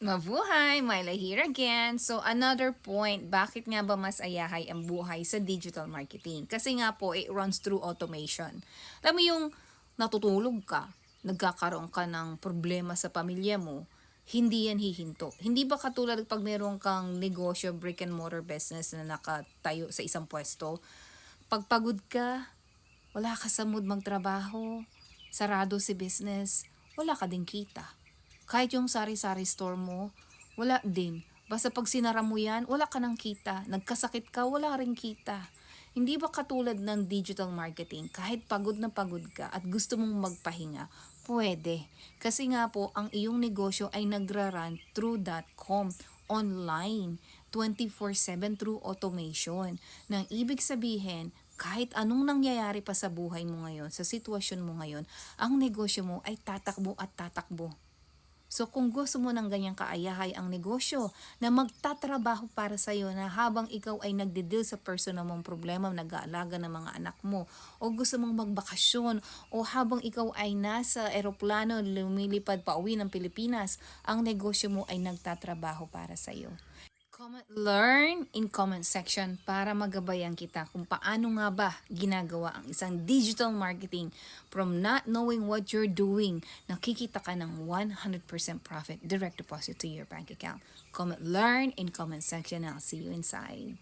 Mabuhay! Myla here again. So, another point, bakit nga ba mas ayahay ang buhay sa digital marketing? Kasi nga po, it runs through automation. Alam mo yung natutulog ka, nagkakaroon ka ng problema sa pamilya mo, hindi yan hihinto. Hindi ba katulad pag meron kang negosyo, brick and mortar business na nakatayo sa isang pwesto, pag pagod ka, wala ka sa mood magtrabaho, sarado si business, wala ka din kita. Kahit yung sari-sari store mo, wala din. Basta pag sinara mo yan, wala ka nang kita. Nagkasakit ka, wala rin kita. Hindi ba katulad ng digital marketing, kahit pagod na pagod ka at gusto mong magpahinga, pwede. Kasi nga po, ang iyong negosyo ay nagra-run through .com, online, 24-7 through automation. Nang ibig sabihin, kahit anong nangyayari pa sa buhay mo ngayon, sa sitwasyon mo ngayon, ang negosyo mo ay tatakbo at tatakbo. So kung gusto mo ng ganyang kaayahay ang negosyo na magtatrabaho para sa iyo na habang ikaw ay nagde-deal sa personal mong problema, nag-aalaga ng mga anak mo, o gusto mong magbakasyon, o habang ikaw ay nasa eroplano lumilipad pa uwi ng Pilipinas, ang negosyo mo ay nagtatrabaho para sa iyo. Comment, learn in comment section para magabayan kita kung paano nga ba ginagawa ang isang digital marketing from not knowing what you're doing, nakikita ka ng 100% profit direct deposit to your bank account. Comment, learn in comment section I'll see you inside.